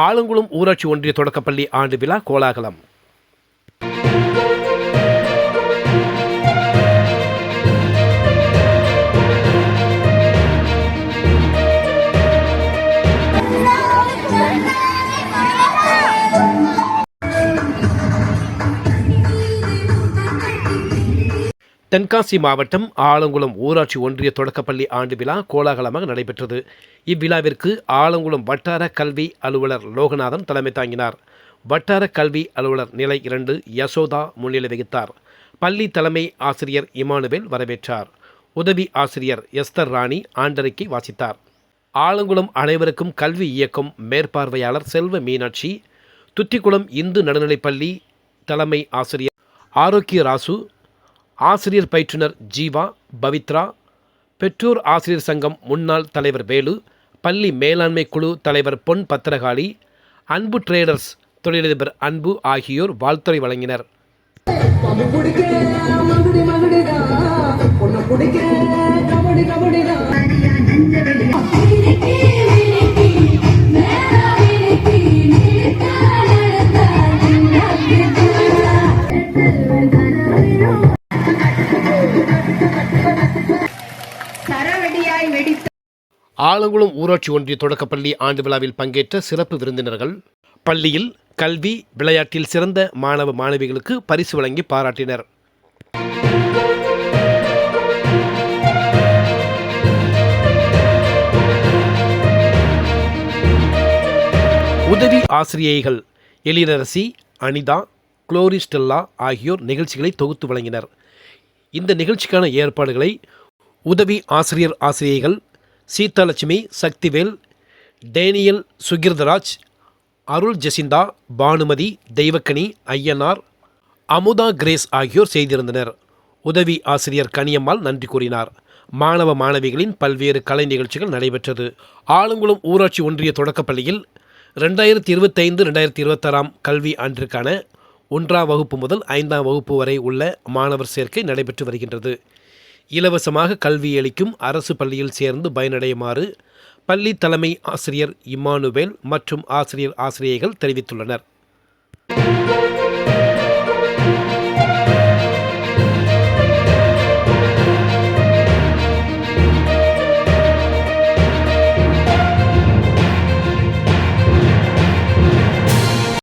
ஆலங்குளம் ஊராட்சி ஒன்றிய தொடக்கப்பள்ளி ஆண்டு விழா கோலாகலம். தென்காசி மாவட்டம் ஆலங்குளம் ஊராட்சி ஒன்றிய தொடக்கப்பள்ளி ஆண்டு விழா கோலாகலமாக நடைபெற்றது. இவ்விழாவிற்கு ஆலங்குளம் வட்டார கல்வி அலுவலர் லோகநாதன் தலைமை தாங்கினார். வட்டார கல்வி அலுவலர் நிலை இரண்டு யசோதா முன்னிலை வகித்தார். பள்ளி தலைமை ஆசிரியர் இமானுவேல் வரவேற்றார். உதவி ஆசிரியர் எஸ்தர் ராணி ஆண்டறிக்கை வாசித்தார். ஆலங்குளம் அனைவருக்கும் கல்வி இயக்கம் மேற்பார்வையாளர் செல்வ மீனாட்சி துத்திக்குளம் இந்து நடுநிலைப்பள்ளி தலைமை ஆசிரியர் ஆரோக்கிய ராசு ஆசிரியர் பயிற்றுனர் ஜீவா பவித்ரா பெற்றோர் ஆசிரியர் சங்கம் முன்னாள் தலைவர் வேலு பள்ளி மேலாண்மை குழு தலைவர் பொன் பத்திரகாளி அன்பு ட்ரேடர்ஸ் தொழிலதிபர் அன்பு ஆகியோர் வாழ்த்துரை வழங்கினர். ஆலங்குளம் ஊராட்சி ஒன்றிய தொடக்கப்பள்ளி ஆண்டு விழாவில் பங்கேற்ற சிறப்பு விருந்தினர்கள் பள்ளியில் கல்வி விளையாட்டில் சிறந்த மாணவ மாணவிகளுக்கு பரிசு வழங்கி பாராட்டினர். உதவி ஆசிரியைகள் எழிலரசி அனிதா குளோரிஸ்டெல்லா ஆகியோர் நிகழ்ச்சிகளை தொகுத்து வழங்கினர். இந்த நிகழ்ச்சிக்கான ஏற்பாடுகளை உதவி ஆசிரியர் ஆசிரியைகள் சீதாலட்சுமி சக்திவேல் டேனியல் சுகிர்தராஜ் அருள் ஜெசிந்தா பானுமதி தெய்வக்கனி ஐயனார் அமுதா கிரேஸ் ஆகியோர் செய்திருந்தனர். உதவி ஆசிரியர் கனியம்மாள் நன்றி கூறினார். மாணவ மாணவிகளின் பல்வேறு கலை நிகழ்ச்சிகள் நடைபெற்றது. ஆலங்குளம் ஊராட்சி ஒன்றிய தொடக்கப்பள்ளியில் ரெண்டாயிரத்தி இருபத்தைந்து ரெண்டாயிரத்தி இருபத்தாறாம் கல்வி ஆண்டிற்கான ஒன்றாம் வகுப்பு முதல் ஐந்தாம் வகுப்பு வரை உள்ள மாணவர் சேர்க்கை நடைபெற்று வருகின்றது. இலவசமாக கல்வி அளிக்கும் அரசு பள்ளியில் சேர்ந்து பயனடையுமாறு பள்ளி தலைமை ஆசிரியர் இம்மானுவேல் மற்றும் ஆசிரியர் ஆசிரியைகள் தெரிவித்துள்ளனர்.